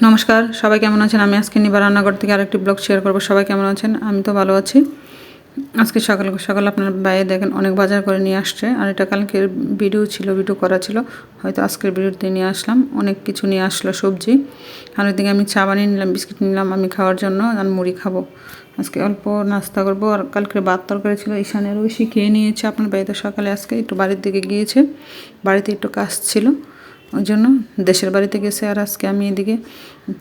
নমস্কার, সবাই কেমন আছেন? আমি আজকে নিবার রান্নাঘর থেকে আরেকটি ব্লগ শেয়ার করব। সবাই কেমন আছেন? আমি তো ভালো আছি। আজকে সকাল সকাল আপনার বাইরে দেখেন অনেক বাজার করে নিয়ে আসছে। আর এটা কালকের ভিডিও ছিল ভিডিও করা ছিল। হয়তো আজকের ভিডিওতে নিয়ে আসলাম। অনেক কিছু নিয়ে আসলো সবজি। আর ওইদিকে আমি চা বানিয়ে নিলাম, বিস্কিট নিলাম আমি খাওয়ার জন্য। আর মুড়ি খাব। আজকে অল্প নাস্তা করব। আর কালকে ভাত তরকারি ছিল, ঈশানের। ওই খেয়ে নিয়েছে। আপনার বাড়িতে সকালে আজকে একটু বাড়ির দিকে গিয়েছে। বাড়িতে একটু কাজ ছিল। ওই জন্য দেশের বাড়িতে গেছে আর আজকে আমি এদিকে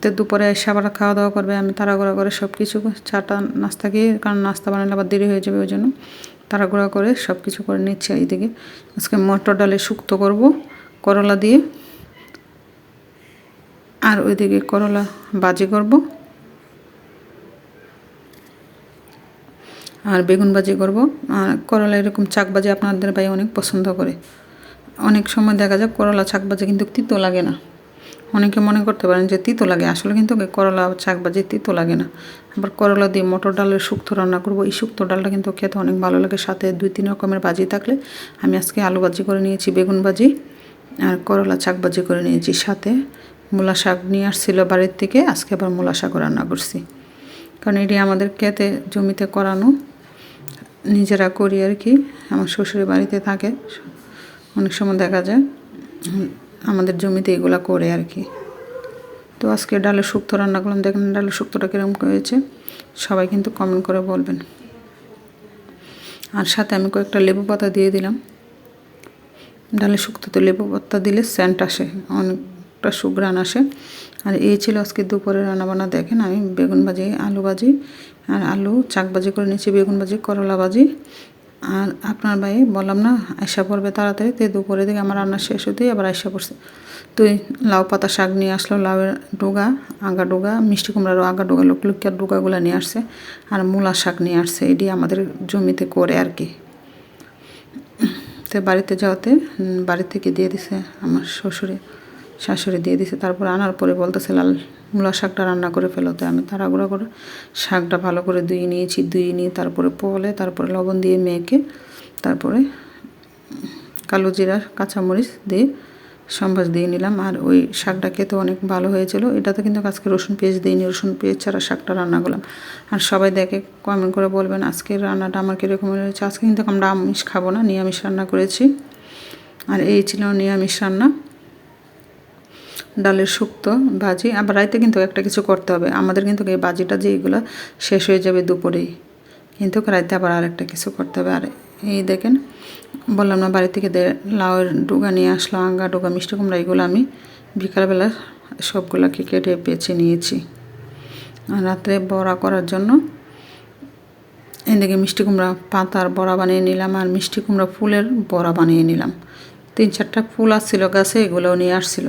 তো দুপুরে এসে আবার খাওয়া দাওয়া করবে, আমি তাড়াগুড়া করে সব কিছু চাটা, নাস্তা খেয়ে, কারণ নাস্তা বানালে আবার দেরি হয়ে যাবে ওই জন্য তাড়াগুড়া করে সব কিছু করে নিচ্ছে এইদিকে আজকে মটর ডালে শুক্ত করব করলা দিয়ে। আর ওইদিকে করলা বাজি করব। আর বেগুন বাজি করব। আর করলা এরকম চাক বাজি আপনাদের ভাই অনেক পছন্দ করে। অনেক সময় দেখা যায় করলা শাক ভাজি কিন্তু তিতো লাগে না। অনেকে মনে করতে পারেন যে তিতো লাগে, আসলে কিন্তু করলা শাক ভাজি তিতো লাগে না। আবার করলা দিয়ে মটর ডালের শুক্তো রান্না করব, এই শুক্তো ডালটা কিন্তু খেতে অনেক ভালো লাগে। সাথে দুই তিন রকমের ভাজি থাকলে আমি আজকে আলু ভাজি করে নিয়েছি, বেগুন ভাজি আর করলা শাক ভাজি করে নিয়েছি। সাথে মূলা শাক নিয়ে আসছিল বাড়ির থেকে, আজকে আবার মূলা শাক রান্না করছি। কারণ এটি আমাদের খেতে, জমিতে করানো, নিজেরা করি আর কি। আমার শ্বশুরের বাড়িতে থাকে অনেক সময় দেখা যায় আমাদের জমিতে এগুলো করে আর কি। তো আজকে ডালের শুক্তো রান্না করলাম। দেখেন ডালের শুক্তোটা কীরকম হয়েছে। সবাই কিন্তু কমেন্ট করে বলবেন। আর সাথে আমি কয়েকটা লেবু পাতা দিয়ে দিলাম। ডালের শুক্তোতে লেবু পাতা দিলে স্যান্ট আসে, অনেকটা সুগ্রান আসে। আর এই ছিল আজকে দুপুরে রান্নাবান্না। দেখেন আমি বেগুন ভাজি, আলু ভাজি, আর আলু চাক ভাজি করে নিয়েছি, বেগুন ভাজি, করলা ভাজি। আর আপনার ভাই বললাম না আয়সা পড়বে তাড়াতাড়ি তো দুপুরে দিকে আমার রান্না শেষ হতেই আবার আয়সা পড়ছে তুই লাউ পাতা শাক নিয়ে আসলো, লাউয়ের ডোগা, আগা ডোগা, মিষ্টি কুমড়ারও আগা ডোগা, লোক লুকিয়ার ডোগাগুলো নিয়ে আসছে, আর মূলা শাক নিয়ে আসছে, এটি আমাদের জমিতে করে আর কি। তো বাড়িতে যাওয়াতে বাড়ি থেকে দিয়ে দিছে আমার শ্বশুরে। শাশুড়ি দিয়ে দিছে, তারপর আনার পরে বলতেছে, লাল মূলা শাকটা রান্না করে ফেলোতে আমি তাড়াগুড়া করে শাকটা ভালো করে ধুয়ে নিয়েছি, ধুয়ে নিয়ে তারপরে পলে, তারপরে লবণ দিয়ে মেখে, তারপরে কালো জিরা, কাঁচামরিচ দিয়ে সম্ভাস দিয়ে নিলাম। আর ওই শাকটা খেতে অনেক ভালো হয়েছিল। এটাতে কিন্তু আজকে রসুন পেঁয়াজ দিইনি, রসুন পেঁয়াজ ছাড়া শাকটা রান্না করলাম। আর সবাই দেখে কমেন্ট করে বলবেন, আজকের রান্নাটা আমার কীরকম হয়েছে? আজকে কিন্তু আমরা আমিষ খাব না, নিরামিষ রান্না করেছি। আর এই ছিল নিরামিষ রান্না। ডালের শুক্তো, ভাজি, আবার রাইতে কিন্তু একটা কিছু করতে হবে। আমাদের কিন্তু এই ভাজিটা যে এগুলো শেষ হয়ে যাবে দুপুরেই। কিন্তু রাইতে আবার আরেকটা কিছু করতে হবে। আর এই দেখেন, বললাম না বাড়ি থেকে লাউয়ের ডুগা নিয়ে আসলো, আঙ্গা, ডুগা, মিষ্টি কুমড়া, এগুলো আমি বিকালবেলা সবগুলোকে কেটে বেছে নিয়েছি। আর রাত্রে বড়া করার জন্য এদিকে মিষ্টি কুমড়া পাতার বড়া বানিয়ে নিলাম আর মিষ্টি কুমড়া ফুলের বড়া বানিয়ে নিলাম। তিন চারটা ফুল আসছিল গাছে, এগুলোও নিয়ে আসছিল।